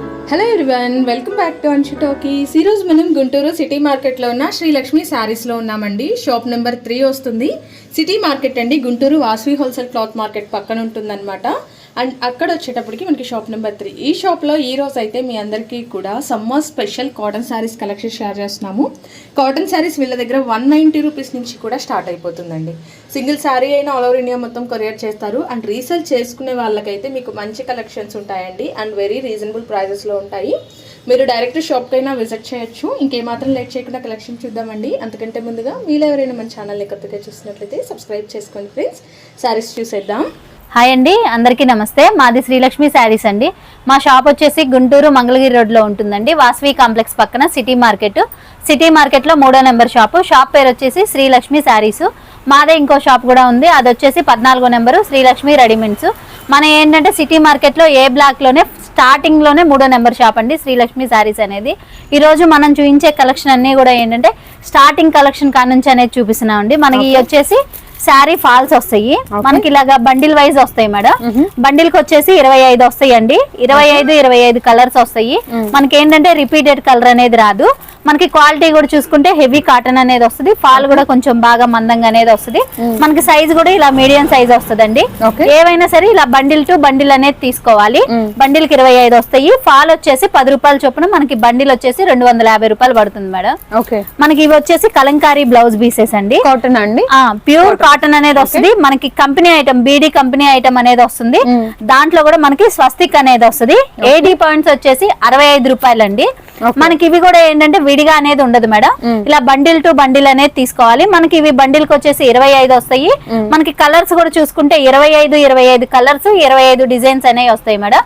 Hello everyone welcome back to Anshu talkies ఈరోజు మనం Guntur city మార్కెట్లో ఉన్న శ్రీలక్ష్మి శారీస్లో ఉన్నామండి. షాప్ నెంబర్ త్రీ వస్తుంది. సిటీ మార్కెట్ అండి Guntur Vasavi wholesale cloth market పక్కన ఉంటుందన్నమాట. అండ్ అక్కడ వచ్చేటప్పటికి మనకి షాప్ నెంబర్ త్రీ. ఈ షాప్లో ఈ రోజు అయితే మీ అందరికీ కూడా summer special cotton saris collection share చేస్తున్నాము. కాటన్ శారీస్ వీళ్ళ దగ్గర వన్ నైంటీ రూపీస్ నుంచి కూడా స్టార్ట్ అయిపోతుందండి. సింగిల్ శారీ అయినా ఆల్ ఓవర్ ఇండియా మొత్తం కొరియర్ చేస్తారు. అండ్ రీసేల్ చేసుకునే వాళ్ళకైతే మీకు మంచి కలెక్షన్స్ ఉంటాయండి. అండ్ వెరీ రీజనబుల్ ప్రైజెస్లో ఉంటాయి. మీరు డైరెక్ట్ షాప్కి అయినా విజిట్ చేయొచ్చు. ఇంకేమాత్రం లేట్ చేయకుండా కలెక్షన్ చూద్దామండి. అంతకంటే ముందుగా మీరు ఎవరైనా మన ఛానల్ని కొత్తగా చూసినట్లయితే సబ్స్క్రైబ్ చేసుకోండి ఫ్రెండ్స్. శారీస్ చూసేద్దాం. హాయ్ అండి అందరికీ నమస్తే. మాది శ్రీలక్ష్మి శారీస్ అండి. మా షాప్ వచ్చేసి గుంటూరు మంగళగిరి రోడ్లో ఉంటుందండి. వాసవి కాంప్లెక్స్ పక్కన సిటీ మార్కెట్. సిటీ మార్కెట్లో మూడో నెంబర్ షాపు. షాప్ పేరు వచ్చేసి శ్రీలక్ష్మి శారీస్. మాదే ఇంకో షాప్ కూడా ఉంది. అది వచ్చేసి పద్నాలుగో నెంబరు శ్రీలక్ష్మి రెడీమేడ్స్. మన ఏంటంటే సిటీ మార్కెట్లో ఏ బ్లాక్లోనే స్టార్టింగ్లోనే మూడో నెంబర్ షాప్ అండి శ్రీలక్ష్మి శారీస్ అనేది. ఈరోజు మనం చూపించే కలెక్షన్ అన్నీ కూడా ఏంటంటే స్టార్టింగ్ కలెక్షన్ కాడ నుంచి అనేది చూపిస్తున్నాం అండి మనకి వచ్చేసి శారీ ఫాల్స్ వస్తాయి. మనకి ఇలాగా బండిల్ వైజ్ వస్తాయి మేడం. బండిల్కి వచ్చేసి ఇరవై ఐదు వస్తాయి అండి ఇరవై ఐదు ఇరవై ఐదు కలర్స్ వస్తాయి. మనకి ఏంటంటే రిపీటెడ్ కలర్ అనేది రాదు. మనకి క్వాలిటీ కూడా చూసుకుంటే హెవీ కాటన్ అనేది వస్తుంది. ఫాల్ కూడా కొంచెం బాగా మందంగా అనేది వస్తుంది. మనకి సైజ్ కూడా ఇలా మీడియం సైజ్ వస్తుందండి. ఏవైనా సరే ఇలా బండిల్ టు బండిల్ అనేది తీసుకోవాలి. బండిల్కి ఇరవై ఐదు వస్తాయి. ఫాల్ వచ్చేసి పది రూపాయల చొప్పున మనకి బండిల్ వచ్చేసి రెండు వందల యాభై రూపాయలు పడుతుంది మేడం. ఓకే. మనకి ఇవి వచ్చేసి కలంకారీ బ్లౌజ్ పీసెస్ అండి. కాటన్ అండి? ప్యూర్ కాటన్ అనేది వస్తుంది. మనకి company item BD company item అనేది వస్తుంది. దాంట్లో కూడా మనకి స్వస్తిక్ అనేది వస్తుంది. ఏడీ పాయింట్స్ వచ్చేసి అరవై ఐదు రూపాయలు అండి మనకి ఇవి కూడా ఏంటంటే విడిగా అనేది ఉండదు మేడం. ఇలా బండిల్ టు బండిల్ అనేది తీసుకోవాలి. మనకి ఇవి బండిల్కి వచ్చేసి ఇరవై ఐదు వస్తాయి. మనకి కలర్స్ కూడా చూసుకుంటే ఇరవై ఐదు ఇరవై ఐదు కలర్స్ ఇరవై ఐదు డిజైన్స్ అనేవి వస్తాయి మేడం.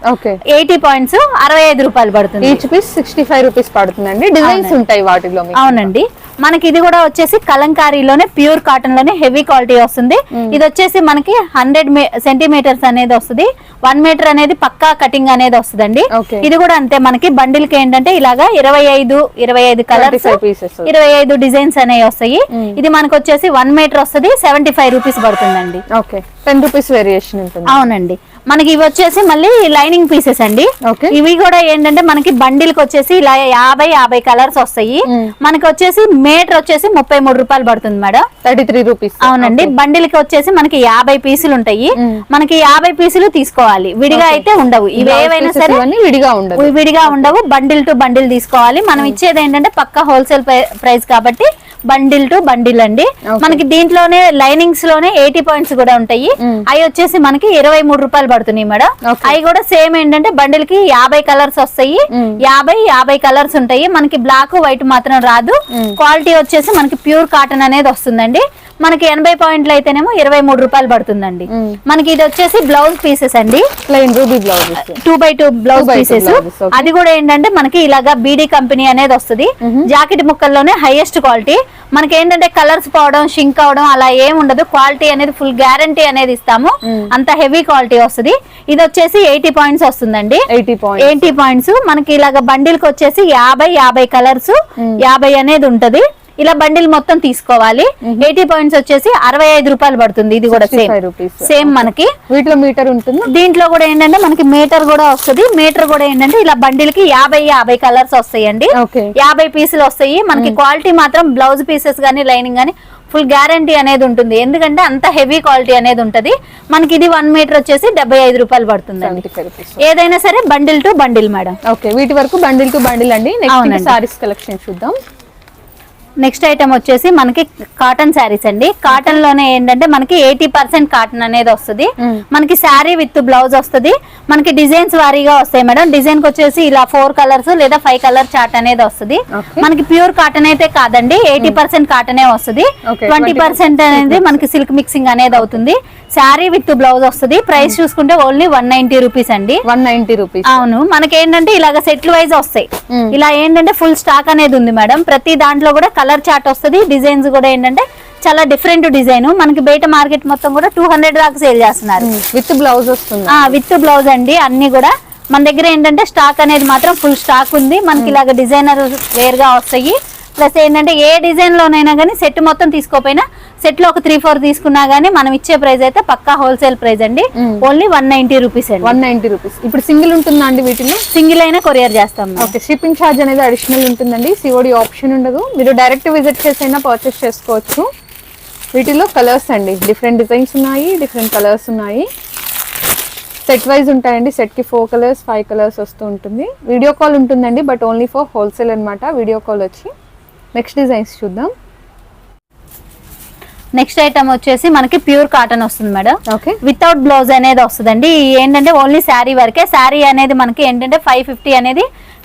ఎయిటీ పాయింట్స్ అరవై ఐదు రూపాయలు పడుతుంది. Each piece sixty five rupees పడుతుందండి డిజైన్స్ ఉంటాయి వాటిలో అవునండి. మనకి ఇది కూడా వచ్చేసి కలంకారీలోనే ప్యూర్ కాటన్లోనే హెవీ క్వాలిటీ వస్తుంది. ఇది వచ్చేసి మనకి హండ్రెడ్ సెంటీమీటర్స్ అనేది వస్తుంది. వన్ మీటర్ అనేది పక్కా కటింగ్ అనేది వస్తుందండి. ఇది కూడా అంతే మనకి బండిల్కి ఏంటంటే ఇలాగా ఇరవై ఐదు ఇరవై ఐదు కలర్స్ 25 pieces. ఇరవై ఐదు డిజైన్స్ అనేవి వస్తాయి. ఇది మనకు వచ్చేసి వన్ మీటర్ వస్తుంది సెవెంటీ ఫైవ్ రూపీస్ పడుతుందండి. ఓకే. టెన్ రూపీస్ వేరియేషన్ అవునండి. మనకి ఇవి వచ్చేసి మళ్ళీ లైనింగ్ పీసెస్ అండి. ఇవి కూడా ఏంటంటే మనకి బండిల్కి వచ్చేసి ఇలా యాభై యాభై కలర్స్ వస్తాయి. మనకి వచ్చేసి మీటర్ వచ్చేసి ముప్పై మూడు రూపాయలు పడుతుంది మేడం. Thirty three rupees. అవునండి. బండిల్కి వచ్చేసి మనకి యాభై పీసులు ఉంటాయి. మనకి యాభై పీసులు తీసుకోవాలి. విడిగా అయితే ఉండవు. ఇవి ఏవైనా సరే విడిగా ఉండదు ఇవి విడిగా ఉండవు. బండిల్ టు బండిల్ తీసుకోవాలి. మనం ఇచ్చేది ఏంటంటే పక్క హోల్సేల్ ప్రైస్ కాబట్టి బండిల్ టు బండిల్ అండి. మనకి దీంట్లోనే లైనింగ్స్లోనే ఎయిటీ పాయింట్స్ కూడా ఉంటాయి. అవి వచ్చేసి మనకి ఇరవై మూడు రూపాయలు పడుతున్నాయి మేడం. అవి కూడా సేమ్ ఏంటంటే బండిల్కి యాభై కలర్స్ వస్తాయి. యాభై యాభై కలర్స్ ఉంటాయి. మనకి బ్లాక్ వైట్ మాత్రం రాదు. క్వాలిటీ వచ్చేసి మనకి ప్యూర్ కాటన్ అనేది వస్తుందండి. మనకి ఎనభై పాయింట్లు అయితేనేమో ఇరవై మూడు రూపాయలు పడుతుందండి. మనకి ఇది వచ్చేసి బ్లౌజ్ పీసెస్ అండి. Plain ruby blouses two by two blouse pieces. అది కూడా ఏంటంటే మనకి ఇలాగా బీడీ కంపెనీ అనేది వస్తుంది. జాకెట్ ముక్కల్లోనే హైయెస్ట్ క్వాలిటీ మనకి ఏంటంటే కలర్స్ పోవడం షింక్ అవడం అలా ఏం ఉండదు. క్వాలిటీ అనేది ఫుల్ గ్యారంటీ అనేది ఇస్తాము. అంత హెవీ క్వాలిటీ వస్తుంది. ఇది వచ్చేసి ఎయిటీ పాయింట్స్ వస్తుందండి. ఎయిటీ పాయింట్ ఎయిటీ పాయింట్స్ మనకి ఇలాగ బండిల్కి వచ్చేసి యాభై యాభై కలర్స్ యాభై అనేది ఉంటది. ఇలా బండిల్ మొత్తం తీసుకోవాలి. ఎయిటీ పాయింట్స్ వచ్చేసి అరవై ఐదు రూపాయలు పడుతుంది. ఇది కూడా సేమ్. 65 rupees. సేమ్ మనకి. వీటిలో మీటర్ ఉంటుంది? దీంట్లో కూడా ఏంటంటే మనకి మీటర్ కూడా వస్తుంది. మీటర్ కూడా ఏంటంటే ఇలా బండిల్కి యాభై యాభై కలర్స్ వస్తాయండి. యాభై పీసులు వస్తాయి. మనకి క్వాలిటీ మాత్రం బ్లౌజ్ పీసెస్ గానీ లైనింగ్ గానీ ఫుల్ గ్యారంటీ అనేది ఉంటుంది. ఎందుకంటే అంత హెవీ క్వాలిటీ అనేది ఉంటది. మనకి ఇది వన్ మీటర్ వచ్చేసి డెబ్బై ఐదు రూపాయలు రూపీస్ ఏదైనా సరే bundle to bundle madam. Okay వీటి వరకు బండిల్ టు బండిల్ అండి. నెక్స్ట్. సారీస్ కలెక్షన్ చూద్దాం. నెక్స్ట్ ఐటమ్ వచ్చేసి మనకి కాటన్ శారీస్ అండి. కాటన్లోనే ఏంటంటే మనకి ఎయిటీ పర్సెంట్ కాటన్ అనేది వస్తుంది. మనకి శారీ విత్ బ్లౌజ్ వస్తుంది. మనకి డిజైన్స్ వారీగా వస్తాయి మేడం. డిజైన్కి వచ్చేసి ఇలా ఫోర్ కలర్స్ లేదా ఫైవ్ కలర్ చార్ట్ అనేది వస్తుంది. మనకి ప్యూర్ కాటన్ అయితే కాదండి. ఎయిటీ పర్సెంట్ కాటనే వస్తుంది. ట్వంటీ పర్సెంట్ అనేది మనకి సిల్క్ మిక్సింగ్ అనేది అవుతుంది. శారీ విత్ బ్లౌజ్ వస్తుంది. ప్రైస్ చూసుకుంటే ఓన్లీ వన్ నైన్టీ రూపీస్ అండి. One ninety rupees. అవును. మనకి ఏంటంటే ఇలాగ సెట్లు వైజ్ వస్తాయి. ఇలా ఏంటంటే ఫుల్ స్టాక్ అనేది ఉంది మేడం. ప్రతి దాంట్లో కూడా కలర్ చార్ట్ వస్తుంది. డిజైన్స్ కూడా ఏంటంటే చాలా డిఫరెంట్ డిజైన్. మనకి బయట మార్కెట్ మొత్తం కూడా టూ హండ్రెడ్ దాకా సేల్ చేస్తున్నారు. విత్ బ్లౌజ్ వస్తుంది. విత్ బ్లౌజ్ అండి. అన్ని కూడా మన దగ్గర ఏంటంటే స్టాక్ అనేది మాత్రం ఫుల్ స్టాక్ ఉంది. మనకి ఇలాగ డిజైనర్ వేర్గా వస్తాయి. ప్లస్ ఏంటంటే ఏ డిజైన్ లోనైనా కానీ సెట్ మొత్తం తీసుకోపోయినా సెట్లో ఒక త్రీ ఫోర్ తీసుకున్నా గానీ మనం ఇచ్చే ప్రైస్ అయితే పక్కా హోల్సేల్ ప్రైస్ అండి. ఓన్లీ వన్ నైన్టీ రూపీస్ అండి. వన్ నైన్టీ రూపీస్ ఇప్పుడు సింగిల్ ఉంటుందా అండి వీటిలో? సింగిల్ అయినా కొరియర్ చేస్తాం. ఓకే షిప్పింగ్ ఛార్జ్ అనేది అడిషనల్ ఉంటుందండి. సిఓడి ఆప్షన్ ఉండదు. మీరు డైరెక్ట్ విజిట్ చేసైనా పర్చేస్ చేసుకోవచ్చు. వీటిలో కలర్స్ అండి. డిఫరెంట్ డిజైన్స్ ఉన్నాయి డిఫరెంట్ కలర్స్ ఉన్నాయి. సెట్ వైజ్ ఉంటాయండి. సెట్కి ఫోర్ కలర్స్ ఫైవ్ కలర్స్ వస్తూ ఉంటుంది. వీడియో కాల్ ఉంటుందండి బట్ ఓన్లీ ఫర్ హోల్సేల్ అన్నమాట. వీడియో కాల్ వచ్చి. నెక్స్ట్ డిజైన్స్ చూద్దాం. నెక్స్ట్ ఐటమ్ వచ్చేసి మనకి ప్యూర్ కాటన్ వస్తుంది మేడం. ఓకే. వితౌట్ బ్లౌజ్ అనేది వస్తుందండి. ఏంటంటే ఓన్లీ శారీ వరకే. శారీ అనేది మనకి ఏంటంటే ఫైవ్ ఫిఫ్టీ అనేది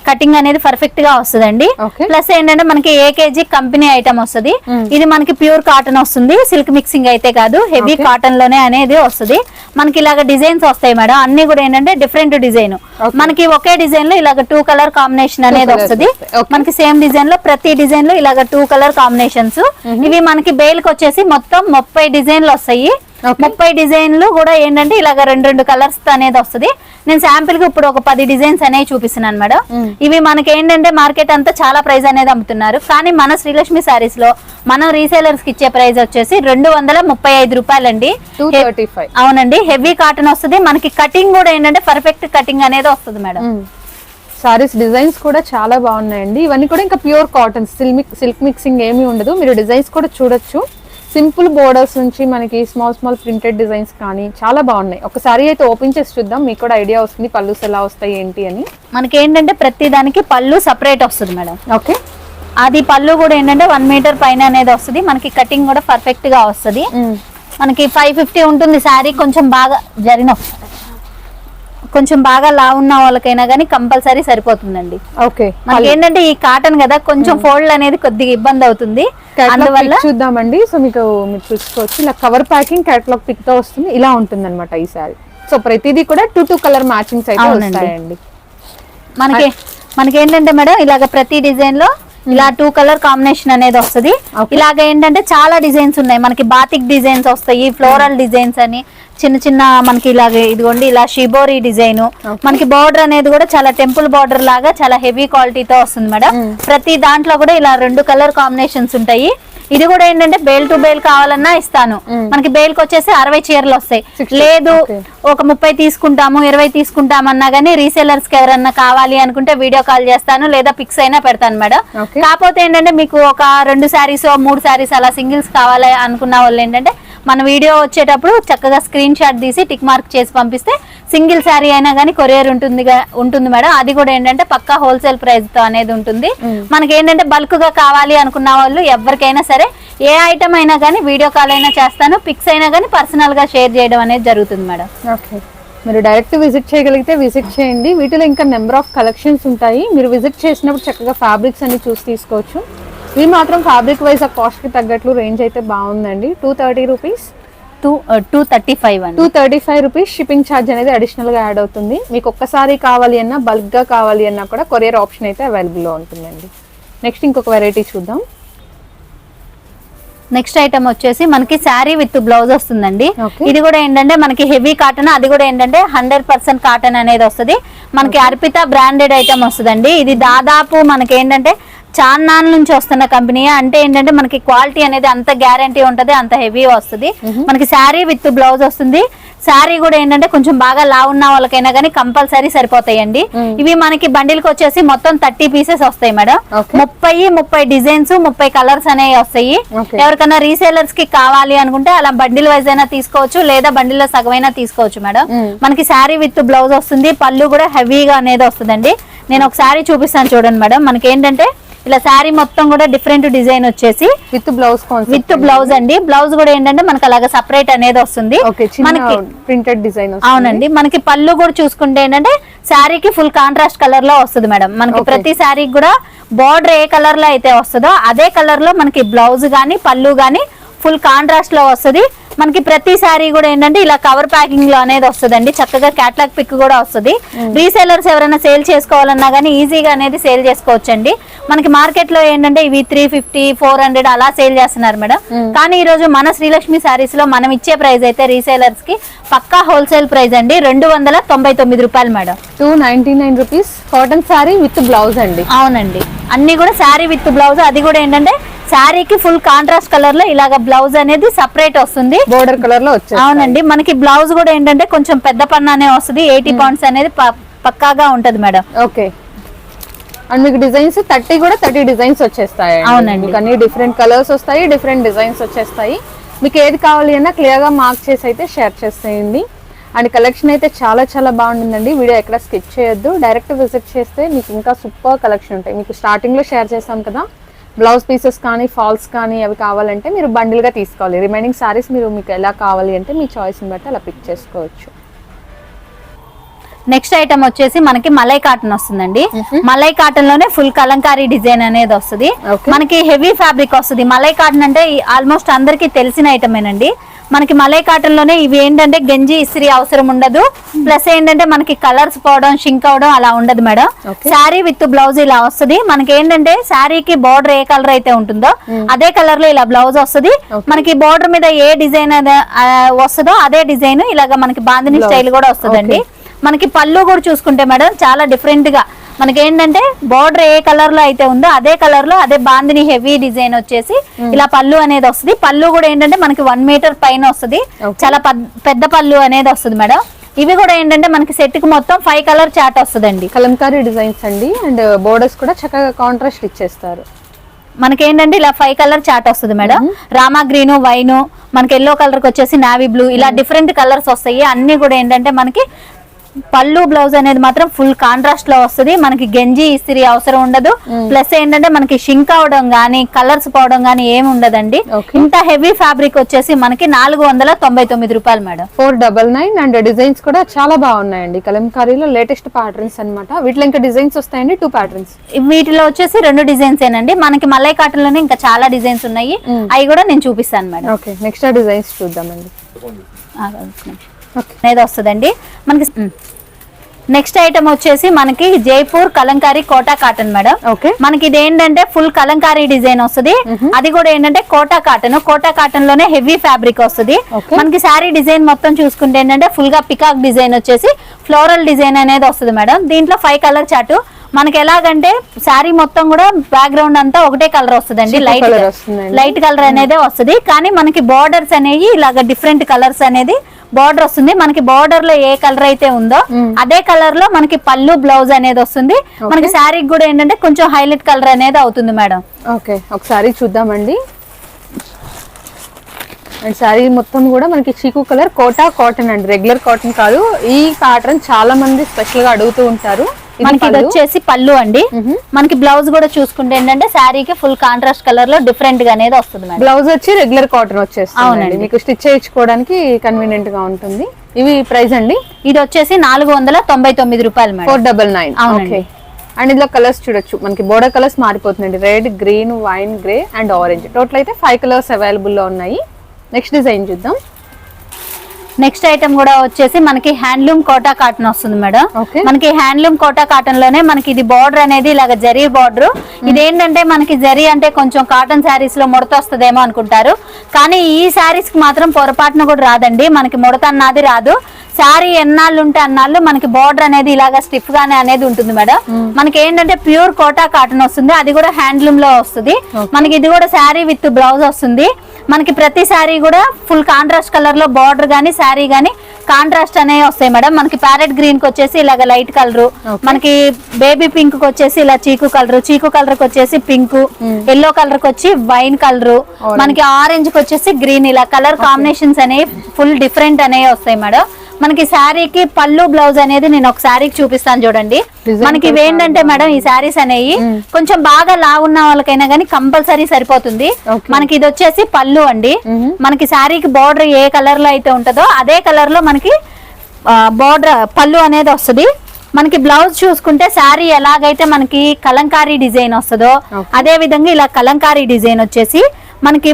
కటింగ్ అనేది పర్ఫెక్ట్గా వస్తుందండి. ప్లస్ ఏంటంటే మనకి ఏ కేజీ కంపెనీ ఐటమ్ వస్తుంది. ఇది మనకి ప్యూర్ కాటన్ వస్తుంది. సిల్క్ మిక్సింగ్ అయితే కాదు హెవీ. కాటన్లోనే అనేది వస్తుంది. మనకి ఇలాగ డిజైన్స్ వస్తాయి మేడం. అన్ని కూడా ఏంటంటే డిఫరెంట్ డిజైన్. మనకి ఒకే డిజైన్లో ఇలాగ టూ కలర్ కాంబినేషన్ అనేది వస్తుంది. మనకి సేమ్ డిజైన్లో ప్రతి డిజైన్లో ఇలాగ టూ కలర్ కాంబినేషన్స్ ఇవి మనకి బేల్కి వచ్చేసి మొత్తం ముప్పై డిజైన్లు వస్తాయి. ముప్పై డిజైన్లు కూడా ఏంటంటే ఇలాగ రెండు రెండు కలర్స్ అనేది వస్తుంది. నేను శాంపిల్కి ఇప్పుడు ఒక పది డిజైన్స్ అనేవి చూపిస్తున్నాను మేడం. ఇవి మనకి ఏంటంటే మార్కెట్ అంతా చాలా ప్రైస్ అనేది అమ్ముతున్నారు. కానీ మన శ్రీలక్ష్మి సారీస్లో మనం రీసేలర్స్కి ఇచ్చే ప్రైస్ వచ్చేసి రెండు వందల ముప్పై ఐదు రూపాయలండి. అవునండి. హెవీ కాటన్ వస్తుంది. మనకి కటింగ్ కూడా ఏంటంటే పర్ఫెక్ట్ కటింగ్ అనేది వస్తుంది మేడం. సారీస్ డిజైన్స్ కూడా చాలా బాగున్నాయండి. ఇవన్నీ కూడా ఇంకా pure cotton silk silk mixing ఏమీ ఉండదు. మీరు డిజైన్స్ కూడా చూడొచ్చు. సింపుల్ బోర్డర్స్ నుంచి మనకి స్మాల్ స్మాల్ ప్రింటెడ్ డిజైన్స్ కానీ చాలా బాగున్నాయి. ఒకసారి అయితే ఓపెన్ చేసి చూద్దాం. మీకు కూడా ఐడియా వస్తుంది పళ్ళుస్ ఎలా వస్తాయి ఏంటి అని. మనకి ఏంటంటే ప్రతి దానికి పళ్ళు సపరేట్ వస్తుంది మేడం. ఓకే. అది పళ్ళు కూడా ఏంటంటే వన్ మీటర్ పైన అనేది వస్తుంది. మనకి కటింగ్ కూడా పర్ఫెక్ట్గా వస్తుంది. మనకి ఫైవ్ ఫిఫ్టీ ఉంటుంది. శారీ కొంచెం బాగా జరిగిన కొంచెం బాగా లా ఉన్న వాళ్ళకైనా కానీ కంపల్సరీ సరిపోతుందండి. ఓకే. మనకి ఏంటంటే ఈ కాటన్ కదా కొంచెం ఫోల్డ్ అనేది కొద్దిగా ఇబ్బంది అవుతుంది. అందువల్ల చూద్దామండి. సో మీకు మీరు చూసుకోవచ్చు. ఇలా కవర్ ప్యాకింగ్ కేటలాగ్ పిక్తో వస్తుంది. ఇలా ఉంటుంది అనమాట ఈ సారీ సో ప్రతిదీ కూడా టూ టూ కలర్ మ్యాచింగ్స్ అయితే. వస్తాయండి. మనకి మనకి ఏంటంటే మేడం ఇలాగ ప్రతి డిజైన్లో ఇలా టూ కలర్ కాంబినేషన్ అనేది వస్తుంది. ఇలాగ ఏంటంటే చాలా డిజైన్స్ ఉన్నాయి. మనకి బాతిక్ డిజైన్స్ వస్తాయి ఫ్లోరల్ డిజైన్స్ అని చిన్న చిన్న మనకి ఇలాగ ఇదిగోండి ఇలా షిబోరి డిజైన్. మనకి బార్డర్ అనేది కూడా చాలా టెంపుల్ బార్డర్ లాగా చాలా హెవీ క్వాలిటీతో వస్తుంది మేడం. ప్రతి దాంట్లో కూడా ఇలా రెండు కలర్ కాంబినేషన్స్ ఉంటాయి. ఇది కూడా ఏంటంటే బేల్ టు బేల్ కావాలన్నా ఇస్తాను. మనకి బేల్కి వచ్చేసి అరవై చీరలు వస్తాయి. 60, లేదు. ఒక ముప్పై తీసుకుంటాము ఇరవై తీసుకుంటామన్నా గానీ రీసేలర్స్కి ఎవరన్నా కావాలి అనుకుంటే వీడియో కాల్ చేస్తాను లేదా పిక్స్ అయినా పెడతాను మేడం. కాకపోతే ఏంటంటే మీకు ఒక రెండు శారీస్ మూడు శారీస్ అలా సింగిల్స్ కావాలి అనుకున్న వాళ్ళు ఏంటంటే మన వీడియో వచ్చేటప్పుడు చక్కగా స్క్రీన్ షాట్ తీసి టిక్ మార్క్ చేసి పంపిస్తే సింగిల్ శారీ అయినా కానీ కొరియర్ ఉంటుంది ఉంటుంది మేడం. అది కూడా ఏంటంటే పక్కా హోల్సేల్ ప్రైస్తో అనేది ఉంటుంది. మనకి ఏంటంటే బల్క్గా కావాలి అనుకున్న వాళ్ళు ఎవరికైనా సరే ఏ ఐటమ్ అయినా కానీ వీడియో కాల్ అయినా చేస్తాను. పిక్స్ అయినా కానీ పర్సనల్గా షేర్ చేయడం అనేది జరుగుతుంది మేడం. ఓకే. మీరు డైరెక్ట్ విజిట్ చేయగలిగితే విజిట్ చేయండి. వీటిలో ఇంకా నెంబర్ ఆఫ్ కలెక్షన్స్ ఉంటాయి. మీరు విజిట్ చేసినప్పుడు చక్కగా ఫ్యాబ్రిక్స్ అన్ని చూసి తీసుకోవచ్చు. ఇవి మాత్రం ఫ్యాబ్రిక్ వైజ్ ఆ కాస్ట్కి తగ్గట్లు రేంజ్ అయితే బాగుందండి. Two thirty rupees two two thirty five two thirty five rupees shipping charge అనేది అడిషనల్గా యాడ్ అవుతుంది. మీకు ఒక్కసారి కావాలి అన్నా బల్క్గా కావాలి అన్నా కూడా కొరియర్ ఆప్షన్ అయితే అవైలబుల్లో ఉంటుందండి. నెక్స్ట్ ఇంకొక వెరైటీ చూద్దాం. నెక్స్ట్ ఐటమ్ వచ్చేసి మనకి శారీ విత్ బ్లౌజ్ వస్తుందండి. ఇది కూడా ఏంటంటే మనకి హెవీ కాటన్ అది కూడా ఏంటంటే హండ్రెడ్ పర్సెంట్ కాటన్ అనేది వస్తుంది. మనకి అర్పిత బ్రాండెడ్ ఐటమ్ వస్తుందండి. ఇది దాదాపు మనకి ఏంటంటే చాన్నాళ్ళ నుంచి వస్తున్న కంపెనీ అంటే ఏంటంటే మనకి క్వాలిటీ అనేది అంత గ్యారంటీ ఉంటది అంత హెవీ వస్తుంది. మనకి శారీ విత్ బ్లౌజ్ వస్తుంది. శారీ కూడా ఏంటంటే కొంచెం బాగా లా ఉన్న వాళ్ళకైనా కానీ కంపల్సరీ సరిపోతాయండి. ఇవి మనకి బండిల్కి వచ్చేసి మొత్తం థర్టీ పీసెస్ వస్తాయి మేడం. ముప్పై ముప్పై డిజైన్స్ ముప్పై కలర్స్ అనేవి వస్తాయి. ఎవరికైనా రీసేలర్స్కి కావాలి అనుకుంటే అలా బండిల్ వైజ్ అయినా తీసుకోవచ్చు లేదా బండిల్లో సగమైనా తీసుకోవచ్చు మేడం. మనకి శారీ విత్ బ్లౌజ్ వస్తుంది పళ్ళు కూడా హెవీగా అనేది వస్తుందండి. నేను ఒక శారీ చూపిస్తాను చూడండి మేడం. మనకి ఏంటంటే ఇలా శారీ మొత్తం కూడా డిఫరెంట్ డిజైన్ వచ్చేసి విత్ బ్లౌజ్ విత్ బ్లౌజ్ అండి. బ్లౌజ్ కూడా ఏంటంటే మనకి అలాగా సపరేట్ అనేది వస్తుంది. మనకి ప్రింటెడ్ డిజైన్ అవునండి. మనకి పళ్ళు కూడా చూసుకుంటే ఏంటంటే శారీకి ఫుల్ కాంట్రాస్ట్ కలర్లో వస్తుంది మేడం. మనకి. ప్రతి శారీకి కూడా బార్డర్ ఏ కలర్లో అయితే వస్తుందో అదే కలర్లో మనకి బ్లౌజ్ గానీ పళ్ళు గానీ ఫుల్ కాంట్రాస్ట్లో వస్తుంది. మనకి ప్రతి శారీ కూడా ఏంటంటే ఇలా కవర్ ప్యాకింగ్లో అనేది వస్తుందండి. చక్కగా క్యాట్లాగ్ పిక్ కూడా వస్తుంది. రీసేలర్స్ ఎవరైనా సేల్ చేసుకోవాలన్నా గానీ ఈజీగా అనేది సేల్ చేసుకోవచ్చండి. మనకి మార్కెట్లో ఏంటంటే ఇవి త్రీ ఫిఫ్టీ ఫోర్ హండ్రెడ్ అలా సేల్ చేస్తున్నారు మేడం. కానీ ఈ రోజు మన శ్రీలక్ష్మి శారీస్లో మనం ఇచ్చే ప్రైస్ అయితే రీసేలర్స్కి పక్కా హోల్సేల్ ప్రైస్ అండి. రెండు వందల తొంభై తొమ్మిది రూపాయలు madam. Two ninety nine rupees cotton sari with blouse అండి. అవునండి. అన్ని కూడా శారీ విత్ బ్లౌజ్ అది కూడా ఏంటంటే శారీకి ఫుల్ కాంట్రాస్ట్ కలర్లో ఇలాగ బ్లౌజ్ అనేది సపరేట్ వస్తుంది. బోర్డర్ కలర్లో అవునండి మనకి బ్లౌజ్ కూడా ఏంటంటే కొంచెం పెద్ద పన్నానే వస్తుంది. ఎయిటీ పాయింట్స్ అనేది పక్కాగా ఉంటది మేడం. ఓకే. అండ్ మీకు డిజైన్స్ థర్టీ కూడా థర్టీ డిజైన్స్ వచ్చేస్తాయి అవునండి. మీకు అన్ని డిఫరెంట్ కలర్స్ వస్తాయి డిఫరెంట్ డిజైన్స్ వచ్చేస్తాయి. మీకు ఏది కావాలి అన్నా క్లియర్గా మార్క్ చేసి అయితే షేర్ చేసేయండి. అండ్ కలెక్షన్ అయితే చాలా చాలా బాగుంటుందండి. వీడియో ఎక్కడ స్కిప్ చేయొద్దు. డైరెక్ట్ విజిట్ చేస్తే మీకు ఇంకా సూపర్ కలెక్షన్ ఉంటాయి. మీకు స్టార్టింగ్లో షేర్ చేస్తాం కదా. బ్లౌజ్ పీసెస్ కానీ ఫాల్స్ కానీ అవి కావాలంటే మీరు బండిల్గా తీసుకోవాలి. రిమైనింగ్ శారీస్ మీరు మీకు ఎలా కావాలి అంటే మీ చాయిస్ని బట్టి అలా పిక్ చేసుకోవచ్చు. నెక్స్ట్ ఐటమ్ వచ్చేసి మనకి మలై కాటన్ వస్తుందండి. మలై కాటన్లోనే ఫుల్ కలంకారీ డిజైన్ అనేది వస్తుంది. మనకి హెవీ ఫ్యాబ్రిక్ వస్తుంది. మలై కాటన్ అంటే ఆల్మోస్ట్ అందరికి తెలిసిన ఐటమేనండి. మనకి మలై కాటన్లోనే ఇవి ఏంటంటే గంజి ఇస్త్రీ అవసరం ఉండదు. ప్లస్ ఏంటంటే మనకి కలర్స్ పోవడం షింక్ అవడం అలా ఉండదు మేడం. శారీ విత్ బ్లౌజ్ ఇలా వస్తుంది. మనకి ఏంటంటే శారీకి బార్డర్ ఏ కలర్ అయితే ఉంటుందో అదే కలర్లో ఇలా బ్లౌజ్ వస్తుంది. మనకి బార్డర్ మీద ఏ డిజైన్ వస్తుందో అదే డిజైన్ ఇలాగ మనకి బాందిని స్టైల్ కూడా వస్తుందండి. మనకి పళ్ళు కూడా చూసుకుంటే మేడం చాలా డిఫరెంట్గా. మనకి ఏంటంటే బార్డర్ ఏ కలర్లో అయితే ఉందో అదే కలర్లో అదే బాందిని హెవీ డిజైన్ వచ్చేసి ఇలా పళ్ళు అనేది వస్తుంది. పళ్ళు కూడా ఏంటంటే మనకి వన్ మీటర్ పైన వస్తుంది. చాలా పద్- పెద్ద పళ్ళు అనేది వస్తుంది మేడం. ఇవి కూడా ఏంటంటే మనకి సెట్కి మొత్తం ఫైవ్ కలర్ చాట్ వస్తుందండి. కలంకారీ డిజైన్స్ అండి. అండ్ బోర్డర్స్ కూడా చక్కగా కాంట్రాస్ట్ ఇచ్చేస్తారు. మనకి ఏంటంటే ఇలా ఫైవ్ కలర్ చాట్ వస్తుంది మేడం. రామా గ్రీన్ వైన్ మనకి ఎల్లో కలర్కి వచ్చేసి నావీ బ్లూ ఇలా డిఫరెంట్ కలర్స్ వస్తాయి. అన్ని కూడా ఏంటంటే మనకి పళ్ళు బ్లౌజ్ అనేది మాత్రం ఫుల్ కాంట్రాస్ట్లో వస్తుంది. మనకి గంజి ఇస్త్రీ అవసరం ఉండదు. ప్లస్ ఏంటంటే మనకి షింక్ అవడం గానీ కలర్స్ పోవడం గానీ ఏమి ఉండదండి. ఇంత హెవీ ఫ్యాబ్రిక్ వచ్చేసి మనకి నాలుగు వందల తొంభై తొమ్మిది రూపాయలు madam. Four double nine and designs కూడా చాలా బాగున్నాయండి. కలంకారీలో లేటెస్ట్ ప్యాటర్న్స్ అన్నమాట. వీటిలో ఇంకా డిజైన్స్ వస్తాయండి టూ ప్యాటర్న్స్ వీటిలో వచ్చేసి రెండు డిజైన్స్ ఏనండి. మనకి మల్లై కాటన్లోనే ఇంకా చాలా డిజైన్స్ ఉన్నాయి. అవి కూడా నేను చూపిస్తాను మేడం. ఓకే నెక్స్ట్ డిజైన్స్ చూద్దామండి. అనేది వస్తుందండి. మనకి నెక్స్ట్ ఐటమ్ వచ్చేసి మనకి Jaipur Kalamkari Kota cotton madam. Okay మనకి ఇది ఏంటంటే ఫుల్ కలంకారీ డిజైన్ వస్తుంది. అది కూడా ఏంటంటే కోటా కాటన్. కోటా కాటన్లోనే హెవీ ఫ్యాబ్రిక్ వస్తుంది. మనకి శారీ డిజైన్ మొత్తం చూసుకుంటే ఏంటంటే ఫుల్గా పికాక్ డిజైన్ వచ్చేసి ఫ్లోరల్ డిజైన్ అనేది వస్తుంది మేడం. దీంట్లో ఫైవ్ కలర్ చాటు మనకి ఎలాగంటే శారీ మొత్తం కూడా బ్యాక్గ్రౌండ్ అంతా ఒకటే కలర్ వస్తుందండి. లైట్. లైట్ కలర్ అనేది వస్తుంది. కానీ మనకి బార్డర్స్ అనేవి ఇలాగ డిఫరెంట్ కలర్స్ అనేది బార్డర్ వస్తుంది. మనకి బార్డర్లో ఏ కలర్ అయితే ఉందో అదే కలర్లో మనకి పళ్ళు బ్లౌజ్ అనేది వస్తుంది. మనకి శారీకి కూడా ఏంటంటే కొంచెం హైలైట్ కలర్ అనేది అవుతుంది మేడం. ఓకే. ఒకసారి చూద్దామండి. అండ్ శారీ మొత్తం కూడా మనకి చీకు కలర్ కోటా కాటన్ అండి. రెగ్యులర్ కాటన్ కాదు. ఈ ప్యాటర్న్ చాలా మంది స్పెషల్గా అడుగుతూ ఉంటారు. మనకి ఇది. వచ్చేసి పళ్ళు అండి. మనకి బ్లౌజ్ కూడా చూసుకుంటే ఏంటంటే శారీకి ఫుల్ కాంట్రాస్ట్ కలర్లో డిఫరెంట్గా అనేది వస్తుంది బ్లౌజ్ వచ్చి రెగ్యులర్ కాటన్ వచ్చేస్తుంది అవునండి. మీకు స్టిచ్ చేయించుకోవడానికి కన్వీనియంట్గా ఉంటుంది. ఇవి ప్రైస్ అండి? ఇది వచ్చేసి నాలుగు వందల తొంభై తొమ్మిది రూపాయలు four double nine. Okay and ఇందులో కలర్స్ చూడొచ్చు. మనకి border colours మారిపోతుందండి. Red green wine grey and orange total అయితే ఫైవ్ కలర్స్ అవైలబుల్లో ఉన్నాయి. నెక్స్ట్ డిజైన్ చూద్దాం. నెక్స్ట్ ఐటమ్ కూడా వచ్చేసి మనకి హ్యాండ్లూమ్ కోటా కాటన్ వస్తుంది మేడం. మనకి హ్యాండ్లూమ్ కోటా కాటన్లోనే మనకి ఇది బార్డర్ అనేది ఇలాగ జరీ బార్డర్. ఇదేంటంటే మనకి జరీ అంటే కొంచెం కాటన్ శారీస్లో ముడత వస్తుందేమో అనుకుంటారు. కానీ ఈ శారీస్కి మాత్రం పొరపాటున కూడా రాదండి. మనకి ముడత అన్నది రాదు. శారీ ఎన్నాళ్ళు ఉంటే అన్నాళ్ళు మనకి బార్డర్ అనేది ఇలాగా స్టిఫ్ గానే అనేది ఉంటుంది మేడం. మనకి ఏంటంటే ప్యూర్ కోటా కాటన్ వస్తుంది. అది కూడా హ్యాండ్లూమ్లో వస్తుంది. మనకి ఇది కూడా శారీ విత్ బ్లౌజ్ వస్తుంది. మనకి ప్రతి శారీ కూడా ఫుల్ కాంట్రాస్ట్ కలర్లో బార్డర్ గానీ శారీ గానీ కాంట్రాస్ట్ అనేవి వస్తాయి మేడం. మనకి ప్యారెట్ గ్రీన్కి వచ్చేసి ఇలాగ లైట్ కలర్ మనకి బేబీ పింక్కి వచ్చేసి ఇలా చీకు కలర్ చీకు కలర్కి వచ్చేసి పింక్ ఎల్లో కలర్కి వచ్చి వైన్ కలర్ మనకి ఆరెంజ్కి వచ్చేసి గ్రీన్ ఇలా కలర్ కాంబినేషన్స్ అనేవి ఫుల్ డిఫరెంట్ అనేవి వస్తాయి మేడం. మనకి శారీకి పళ్ళు బ్లౌజ్ అనేది నేను ఒక శారీకి చూపిస్తాను చూడండి. మనకి ఏంటంటే మేడం ఈ శారీస్ అనేవి కొంచెం బాగా లావున్న వాళ్ళకైనా కానీ కంపల్సరీ సరిపోతుంది. మనకి ఇది వచ్చేసి పళ్ళు అండి. మనకి శారీకి బార్డర్ ఏ కలర్లో అయితే ఉంటుందో అదే కలర్లో మనకి బార్డర్ పళ్ళు అనేది వస్తుంది. మనకి బ్లౌజ్ చూసుకుంటే శారీ ఎలాగైతే మనకి కలంకారీ డిజైన్ వస్తుందో అదే విధంగా ఇలా కలంకారీ డిజైన్ వచ్చేసి మనకి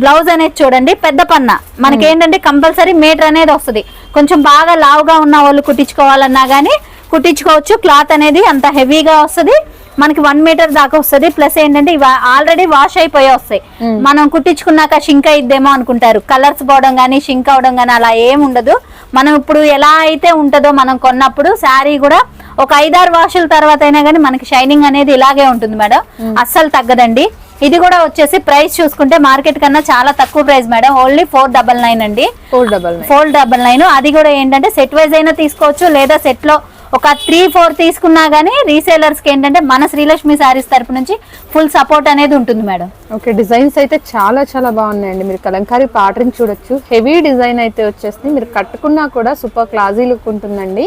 బ్లౌజ్ అనేది చూడండి పెద్ద పన్న. మనకి ఏంటంటే కంపల్సరీ మీటర్ అనేది వస్తుంది. కొంచెం బాగా లావుగా ఉన్న వాళ్ళు కుట్టించుకోవాలన్నా గానీ కుట్టించుకోవచ్చు. క్లాత్ అనేది అంత హెవీగా వస్తుంది. మనకి వన్ మీటర్ దాకా వస్తుంది. ప్లస్ ఏంటంటే ఇవి ఆల్రెడీ వాష్ అయిపోయి వస్తాయి. మనం కుట్టించుకున్నాక షింక్ అయిద్దేమో అనుకుంటారు. కలర్స్ పోవడం కానీ షింక్ అవడం కానీ అలా ఏం ఉండదు. మనం ఇప్పుడు ఎలా అయితే ఉంటుందో మనం కొన్నప్పుడు శారీ కూడా ఒక ఐదారు వాషుల తర్వాత అయినా కానీ మనకి షైనింగ్ అనేది ఇలాగే ఉంటుంది మేడం. అస్సలు తగ్గదండి. ఇది కూడా వచ్చేసి ప్రైస్ చూసుకుంటే మార్కెట్ కన్నా చాలా తక్కువ price madam. Only four double nine అండి. Four double nine four double nine అది కూడా ఏంటంటే సెట్ వైజ్ అయినా తీసుకోవచ్చు లేదా సెట్లో ఒక త్రీ ఫోర్ తీసుకున్నా గానీ రీసేలర్స్కి ఏంటంటే మన శ్రీలక్ష్మి శారీస్ తరపు నుంచి ఫుల్ సపోర్ట్ అనేది ఉంటుంది మేడం. ఓకే డిజైన్స్ అయితే చాలా చాలా బాగున్నాయండి. మీరు కలంకారీ ప్యాటర్న్ చూడొచ్చు. హెవీ డిజైన్ అయితే వచ్చేసింది. మీరు కట్టుకున్నా కూడా సూపర్ క్లాజీ లుక్ ఉంటుందండి.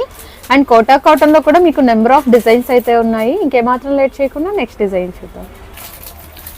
అండ్ కోటా కాటన్లో కూడా మీకు నెంబర్ ఆఫ్ డిజైన్స్ అయితే ఉన్నాయి. ఇంకేమాత్రం లేట్ చేయకుండా నెక్స్ట్ డిజైన్ చూద్దాం.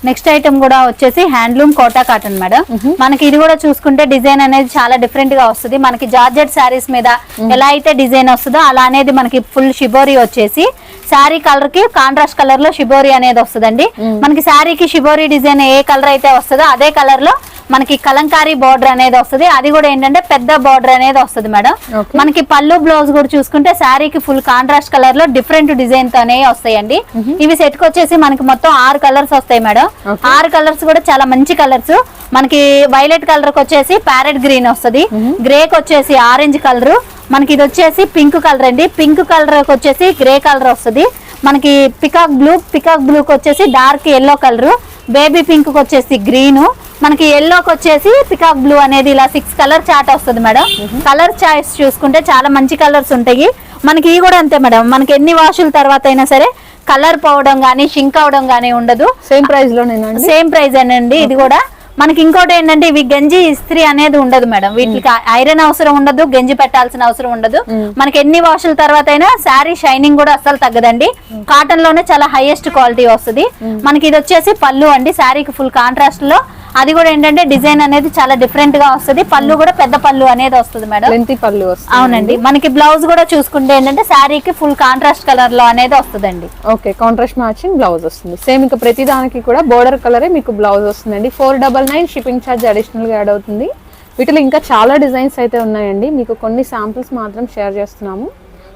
నెక్స్ట్ ఐటమ్ కూడా వచ్చేసి హ్యాండ్లూమ్ కోటా కాటన్ మేడం. మనకి ఇది కూడా చూసుకుంటే డిజైన్ అనేది చాలా డిఫరెంట్గా వస్తుంది. మనకి జార్జెట్ శారీస్ మీద ఎలా అయితే డిజైన్ వస్తుందో అలా అనేది మనకి ఫుల్ షిబోరి వచ్చేసి శారీ కలర్కి కాంట్రాస్ట్ కలర్లో షిబోరి అనేది వస్తుందండి. మనకి శారీకి షిబోరి డిజైన్ ఏ కలర్ అయితే వస్తుందో అదే కలర్లో మనకి కలంకారీ బార్డర్ అనేది వస్తుంది. అది కూడా ఏంటంటే పెద్ద బార్డర్ అనేది వస్తుంది మేడం. మనకి పళ్ళు బ్లౌజ్ కూడా చూసుకుంటే శారీకి ఫుల్ కాంట్రాస్ట్ కలర్లో డిఫరెంట్ డిజైన్ తోనే వస్తాయండి. ఇవి సెట్ వచ్చేసి మనకి మొత్తం ఆరు కలర్స్ వస్తాయి మేడం. ఆరు కలర్స్ కూడా చాలా మంచి కలర్స్. మనకి వైలెట్ కలర్కి వచ్చేసి ప్యారెట్ గ్రీన్ వస్తుంది. గ్రే కి వచ్చేసి ఆరెంజ్ కలర్. మనకి ఇది వచ్చేసి పింక్ కలర్ అండి. పింక్ కలర్కి వచ్చేసి గ్రే కలర్ వస్తుంది. మనకి పికాక్ బ్లూ పికాక్ బ్లూ కి వచ్చేసి డార్క్ ఎల్లో కలర్. బేబీ పింక్కి వచ్చేసి గ్రీన్ మనకి ఎల్లోకి వచ్చేసి పికాక్ బ్లూ అనేది ఇలా సిక్స్ కలర్ చాట్ వస్తుంది మేడం. కలర్ చాయిస్ చూసుకుంటే చాలా మంచి కలర్స్ ఉంటాయి. మనకి ఇవి కూడా అంతే మేడం. మనకి ఎన్ని వాషుల తర్వాత అయినా సరే కలర్ పోవడం కానీ షింక్ అవడం కానీ ఉండదు. సేమ్ ప్రైస్ అండి? సేమ్ ప్రైస్ అండి ఇది కూడా మనకి ఇంకోటి ఏంటంటే ఇవి గంజి ఇస్త్రీ అనేది ఉండదు మేడం. వీటికి ఐరన్ అవసరం ఉండదు గంజి పెట్టాల్సిన అవసరం ఉండదు. మనకి ఎన్ని వాషుల తర్వాత అయినా శారీ షైనింగ్ కూడా అస్సలు తగ్గదండి. కాటన్లోనే చాలా హైయెస్ట్ క్వాలిటీ వస్తుంది. మనకి ఇది వచ్చేసి పళ్ళు అండి. శారీకి ఫుల్ కాంట్రాస్ట్లో అది కూడా ఏంటంటే డిజైన్ అనేది చాలా డిఫరెంట్గా వస్తుంది. పళ్ళు కూడా పెద్ద పళ్ళు అనేది వస్తుంది మేడం. లెంతి పళ్ళు అవునండి. మనకి బ్లౌజ్ కూడా చూసుకుంటే ఏంటంటే శారీకి ఫుల్ కాంట్రాస్ట్ కలర్లో అనేది వస్తుందండి. ఓకే కాంట్రాస్ట్ మ్యాచింగ్ బ్లౌజ్ వస్తుంది. సేమ్ ఇంకా ప్రతి దానికి కూడా బోర్డర్ కలరే మీకు బ్లౌజ్ వస్తుందండి. Four double nine shipping charge అడిషనల్గా యాడ్ అవుతుంది. వీటిలో ఇంకా చాలా డిజైన్స్ అయితే ఉన్నాయండి. మీకు కొన్ని శాంపిల్స్ మాత్రం షేర్ చేస్తున్నాము.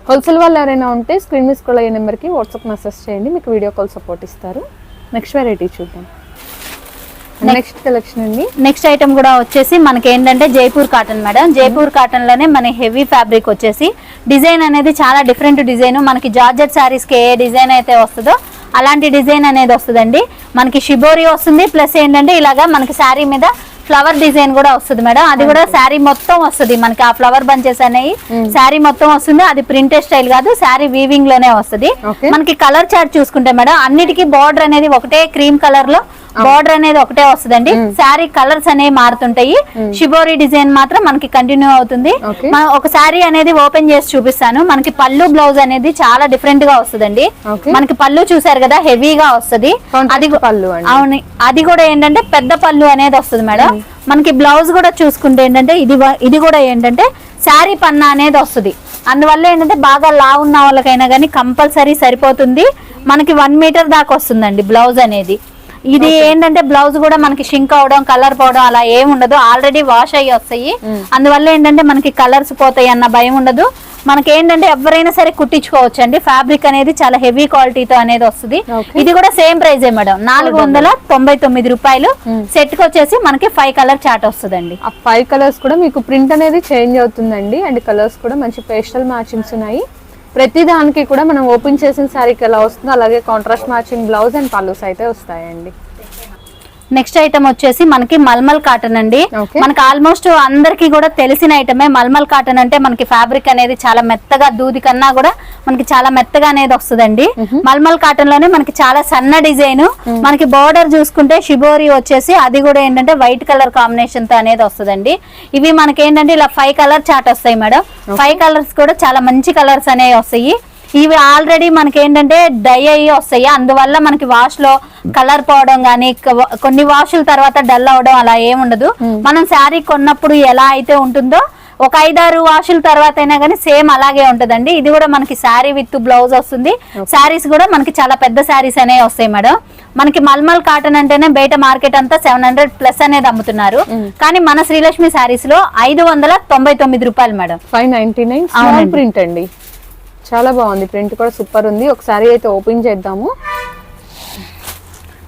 హోల్సేల్ వాళ్ళు ఎవరైనా ఉంటే స్క్రీన్ మీద స్క్రోల్ అయ్యే నెంబర్కి వాట్సాప్ మెసేజ్ చేయండి. మీకు వీడియో కాల్ సపోర్ట్ ఇస్తారు. నెక్స్ట్ వెరైటీ చూద్దాం. నెక్స్ట్ కలెక్షన్ అండి. నెక్స్ట్ ఐటమ్ కూడా వచ్చేసి మనకి ఏంటంటే జైపూర్ కాటన్ మేడం. జైపూర్ కాటన్లోనే మన హెవీ ఫ్యాబ్రిక్ వచ్చేసి డిజైన్ అనేది చాలా డిఫరెంట్ డిజైన్. మనకి జార్జెట్ శారీస్కి ఏ డిజైన్ అయితే వస్తుందో అలాంటి డిజైన్ అనేది వస్తుందండి. మనకి షిబోరి వస్తుంది ప్లస్ ఏంటంటే ఇలాగా మనకి శారీ మీద ఫ్లవర్ డిజైన్ కూడా వస్తుంది మేడం. అది కూడా శారీ మొత్తం వస్తుంది. మనకి ఆ ఫ్లవర్ బంచెస్ అనేవి శారీ మొత్తం వస్తుంది. అది ప్రింటెడ్ స్టైల్ కాదు శారీ వీవింగ్లోనే వస్తుంది. మనకి కలర్ చార్ట్ చూసుకుంటే మేడం అన్నిటికీ బార్డర్ అనేది ఒకటే క్రీమ్ కలర్లో బార్డర్ అనేది ఒకటే వస్తుందండి. శారీ కలర్స్ అనేవి మారుతుంటాయి. షిబోరి డిజైన్ మాత్రం మనకి కంటిన్యూ అవుతుంది. మన- ఒక శారీ అనేది ఓపెన్ చేసి చూపిస్తాను. మనకి పళ్ళు బ్లౌజ్ అనేది చాలా డిఫరెంట్గా వస్తుందండి. మనకి పళ్ళు చూసారు కదా హెవీగా వస్తుంది. అది పళ్ళు. అవును. అది కూడా ఏంటంటే పెద్ద పళ్ళు అనేది వస్తుంది మేడం. మనకి బ్లౌజ్ కూడా చూసుకుంటే ఏంటంటే ఇది ఇది కూడా ఏంటంటే శారీ పన్నా అనేది వస్తుంది. అందువల్ల ఏంటంటే బాగా లా ఉన్న వాళ్ళకైనా కానీ కంపల్సరీ సరిపోతుంది. మనకి వన్ మీటర్ దాకా వస్తుందండి బ్లౌజ్ అనేది. ఇది ఏంటంటే బ్లౌజ్ కూడా మనకి షింక్ అవడం కలర్ పోవడం అలా ఏం ఉండదు. ఆల్రెడీ వాష్ అయ్యి వస్తాయి. అందువల్ల ఏంటంటే మనకి కలర్స్ పోతాయి అన్న భయం ఉండదు. మనకి ఏంటంటే ఎవరైనా సరే కుట్టించుకోవచ్చు అండి ఫ్యాబ్రిక్ అనేది చాలా హెవీ క్వాలిటీతో అనేది వస్తుంది. ఇది కూడా సేమ్ ప్రైజే మేడం నాలుగు వందల తొంభై తొమ్మిది రూపాయలు. సెట్కి వచ్చేసి మనకి ఫైవ్ కలర్ చాట్ వస్తుందండి. ఆ ఫైవ్ కలర్స్ కూడా మీకు ప్రింట్ అనేది చేంజ్ అవుతుందండి. అండ్ కలర్స్ కూడా మంచి పేస్టల్ మ్యాచింగ్స్ ఉన్నాయి. ప్రతి దానికి కూడా మనం ఓపెన్ చేసిన శారీకి ఎలా వస్తుందో అలాగే contrast matching blouse and pallus అయితే వస్తాయండి. నెక్స్ట్ ఐటమ్ వచ్చేసి మనకి మల్మల్ కాటన్ అండి. మనకి ఆల్మోస్ట్ అందరికి కూడా తెలిసిన ఐటమే మల్మల్ కాటన్ అంటే మనకి ఫ్యాబ్రిక్ అనేది చాలా మెత్తగా దూది కన్నా కూడా మనకి చాలా మెత్తగా అనేది వస్తుందండి. మల్మల్ కాటన్లోనే మనకి చాలా సన్న డిజైన్. మనకి బార్డర్ చూసుకుంటే షిబోరి వచ్చేసి అది కూడా ఏంటంటే వైట్ కలర్ కాంబినేషన్తో అనేది వస్తుందండి. ఇవి మనకి ఏంటంటే ఇలా ఫైవ్ కలర్ చాట్ వస్తాయి మేడం. ఫైవ్ కలర్స్ కూడా చాలా మంచి కలర్స్ అనేవి వస్తాయి. ఇవి ఆల్రెడీ మనకి ఏంటంటే డై అయ్యి వస్తాయి. అందువల్ల మనకి వాష్లో కలర్ పోవడం కానీ కొన్ని వాషుల తర్వాత డల్ అవడం అలా ఏముండదు మనం శారీ కొన్నప్పుడు ఎలా అయితే ఉంటుందో ఒక ఐదారు వాషుల తర్వాత అయినా కానీ సేమ్ అలాగే ఉంటదండి. ఇది కూడా మనకి శారీ విత్ బ్లౌజ్ వస్తుంది. శారీస్ కూడా మనకి చాలా పెద్ద శారీస్ అనేవి వస్తాయి మేడం. మనకి మల్మల్ కాటన్ అంటేనే బయట మార్కెట్ అంతా సెవెన్ హండ్రెడ్ ప్లస్ అనేది అమ్ముతున్నారు. కానీ మన శ్రీలక్ష్మి శారీస్లో ఐదు వందల తొంభై తొమ్మిది రూపాయలు madam. Five ninety nine. Print అండి. చాలా బాగుంది. ప్రింట్ కూడా సూపర్ ఉంది. ఒకసారి అయితే ఓపెన్ చేద్దాము.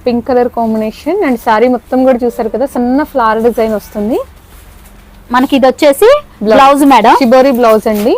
Pink colour combination and sari మొత్తం కూడా చూసారు కదా సన్న ఫ్లవర్ డిజైన్ వస్తుంది. మనకి ఇది వచ్చేసి బ్లౌజ్ మేడం. చిబోరీ బ్లౌజ్ అండి.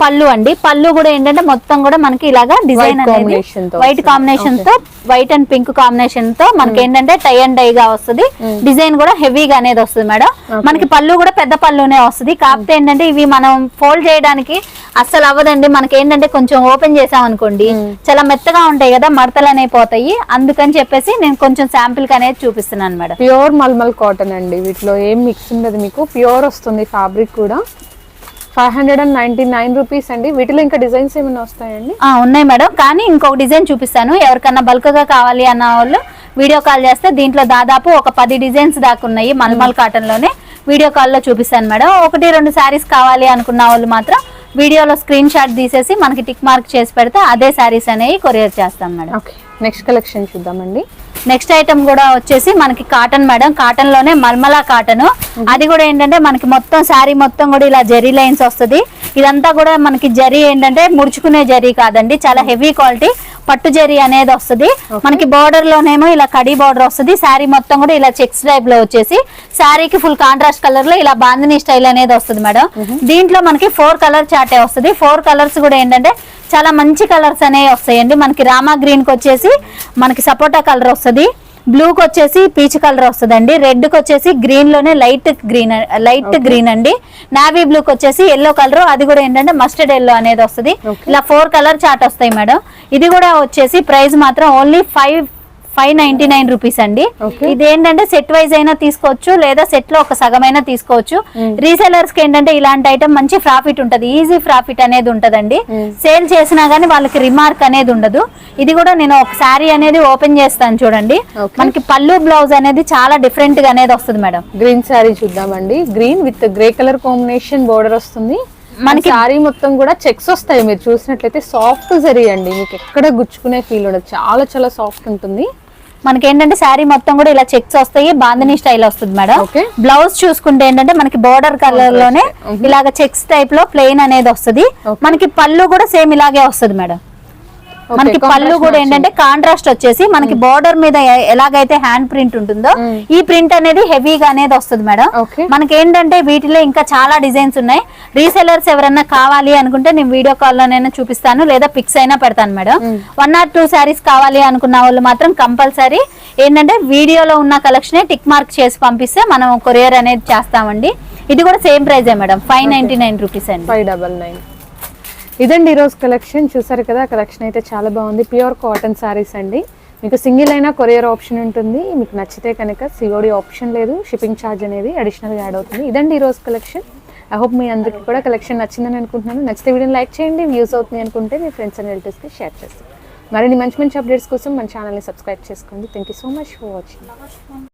పళ్ళు అండి. పళ్ళు కూడా ఏంటంటే మొత్తం కూడా మనకి ఇలాగా డిజైన్ అనేది వైట్. కాంబినేషన్తో వైట్ అండ్ పింక్ కాంబినేషన్తో మనకి ఏంటంటే టై అండ్ డై గా వస్తుంది. డిజైన్ కూడా హెవీగా అనేది వస్తుంది మేడం. మనకి పళ్ళు కూడా పెద్ద పళ్ళునే వస్తుంది. కాకపోతే ఏంటంటే ఇవి మనం ఫోల్డ్ చేయడానికి అస్సలు అవ్వదండి. మనకి ఏంటంటే కొంచెం ఓపెన్ చేసాం అనుకోండి చాలా మెత్తగా ఉంటాయి కదా మడతలు అనేవి పోతాయి. అందుకని చెప్పేసి నేను కొంచెం శాంపిల్ అనేది చూపిస్తున్నాను మేడం. ప్యూర్ మల్మల్ కాటన్ అండి వీటిలో. ఏం మిక్స్ ఉండదు మీకు. ప్యూర్ వస్తుంది ఫ్యాబ్రిక్ కూడా. Five hundred and ninety nine rupees అండి. వీటిలో ఇంకా డిజైన్స్ ఏమైనా వస్తాయండి? ఉన్నాయి మేడం. కానీ ఇంకొక డిజైన్ చూపిస్తాను. ఎవరికన్నా బల్క్గా కావాలి అన్న వాళ్ళు వీడియో కాల్ చేస్తే దీంట్లో దాదాపు ఒక పది డిజైన్స్ దాకా ఉన్నాయి మల్మల్ కాటన్లోనే వీడియో కాల్లో చూపిస్తాను మేడం. ఒకటి రెండు శారీస్ కావాలి అనుకున్న వాళ్ళు మాత్రం వీడియోలో స్క్రీన్ షాట్ తీసేసి మనకి టిక్ మార్క్ చేసి పెడితే అదే శారీస్ అనేవి కొరియర్ చేస్తాం మేడం. ఓకే. నెక్స్ట్ కలెక్షన్ చూద్దామండి. నెక్స్ట్ ఐటమ్ కూడా వచ్చేసి మనకి కాటన్ మేడం కాటన్లోనే మల్మలా కాటన్ అది కూడా ఏంటంటే మనకి మొత్తం శారీ మొత్తం కూడా ఇలా జరీ లైన్స్ వస్తుంది. ఇదంతా కూడా మనకి జరీ ఏంటంటే ముడుచుకునే జరీ కాదండి. చాలా హెవీ క్వాలిటీ పట్టు జరీ అనేది వస్తుంది. మనకి బార్డర్ లోనేమో ఇలా కడి బార్డర్ వస్తుంది. శారీ మొత్తం కూడా ఇలా చెక్స్ టైప్లో వచ్చేసి శారీకి ఫుల్ కాంట్రాస్ట్ కలర్లో ఇలా బాందిని స్టైల్ అనేది వస్తుంది మేడం. దీంట్లో మనకి ఫోర్ కలర్ చాటే వస్తుంది. ఫోర్ కలర్స్ కూడా ఏంటంటే చాలా మంచి కలర్స్ అనేవి వస్తాయండి. మనకి రామా గ్రీన్కి వచ్చేసి మనకి సపోటా కలర్ వస్తుంది. బ్లూకి వచ్చేసి పీచ్ కలర్ వస్తుందండి. రెడ్కి వచ్చేసి గ్రీన్లోనే లైట్ గ్రీన్ లైట్ గ్రీన్ అండి. నావీ బ్లూకి వచ్చేసి ఎల్లో కలర్ అది కూడా ఏంటంటే మస్టర్డ్ ఎల్లో అనేది వస్తుంది. ఇలా ఫోర్ కలర్ చాట్ వస్తాయి మేడం. ఇది కూడా వచ్చేసి ప్రైస్ మాత్రం only five five ninety nine rupees అండి. ఇది ఏంటంటే సెట్ వైజ్ అయినా తీసుకోవచ్చు లేదా సెట్లో ఒక సగమైనా తీసుకోవచ్చు. రీసెలర్స్కి ఏంటంటే ఇలాంటి ఐటమ్ మంచి ప్రాఫిట్ ఉంటది ఈజీ ప్రాఫిట్ అనేది ఉంటదండి. సేల్ చేసినా గానీ వాళ్ళకి రిమార్క్ అనేది ఉండదు. ఇది కూడా నేను ఒక శారీ అనేది ఓపెన్ చేస్తాను చూడండి. మనకి పళ్ళు బ్లౌజ్ అనేది చాలా డిఫరెంట్గా అనేది వస్తుంది మేడం. గ్రీన్ శారీ చూద్దామండి. Green with grey colour combination border వస్తుంది. మనకి శారీ మొత్తం కూడా చెక్స్ వస్తాయి. మీరు చూసినట్లయితే సాఫ్ట్ జరీ అండి. మీకు ఎక్కడ గుచ్చుకునే ఫీల్ ఉండదు. చాలా చాలా సాఫ్ట్ ఉంటుంది. మనకి ఏంటంటే శారీ మొత్తం కూడా ఇలా చెక్స్ వస్తాయి బాందిని స్టైల్ వస్తుంది మేడం. బ్లౌజ్ చూసుకుంటే ఏంటంటే మనకి బోర్డర్ కలర్లోనే ఇలాగ చెక్స్ టైప్లో ప్లెయిన్ అనేది వస్తుంది. మనకి పళ్ళు కూడా సేమ్ ఇలాగే వస్తుంది మేడం. మనకి పళ్ళు కూడా ఏంటంటే కాంట్రాస్ట్ వచ్చేసి మనకి బోర్డర్ మీద ఎ- ఎలాగైతే హ్యాండ్ ప్రింట్ ఉంటుందో ఈ ప్రింట్ అనేది హెవీగా అనేది వస్తుంది మేడం. మనకి ఏంటంటే వీటిలో ఇంకా చాలా డిజైన్స్ ఉన్నాయి. రీసెలర్స్ ఎవరన్నా కావాలి అనుకుంటే నేను వీడియో కాల్ లోనైనా చూపిస్తాను లేదా పిక్స్ అయినా పెడతాను madam. One or two saris కావాలి అనుకున్న వాళ్ళు మాత్రం కంపల్సరీ ఏంటంటే వీడియోలో ఉన్న కలెక్షన్ టిక్ మార్క్ చేసి పంపిస్తే మనం కొరియర్ అనేది చేస్తామండి. ఇది కూడా same ప్రైజే madam. Five ninety nine rupees అండి. ఫైవ్ డబల్ నైన్ ఇదండి ఈరోజు కలెక్షన్. చూసారు కదా కలెక్షన్ అయితే చాలా బాగుంది. ప్యూర్ కాటన్ శారీస్ అండి. మీకు సింగిల్ అయినా కొరియర్ ఆప్షన్ ఉంటుంది. మీకు నచ్చితే కనుక సిఓడి ఆప్షన్ లేదు. షిప్పింగ్ ఛార్జ్ అనేది అడిషనల్గా యాడ్ అవుతుంది. ఇదండి ఈరోజు కలెక్షన్. ఐ హోప్ మీ అందరికీ కూడా కలెక్షన్ నచ్చిందని అనుకుంటున్నాను. నచ్చితే వీడియోని లైక్ చేయండి. వ్యూస్ అవుతుంది అనుకుంటే మీ ఫ్రెండ్స్ అండ్ రిలేటివ్స్కి షేర్ చేస్తాను మరిన్ని మంచి మంచి అప్డేట్స్ కోసం మన ఛానల్ని సబ్స్క్రైబ్ చేసుకోండి. Thank you so much for watching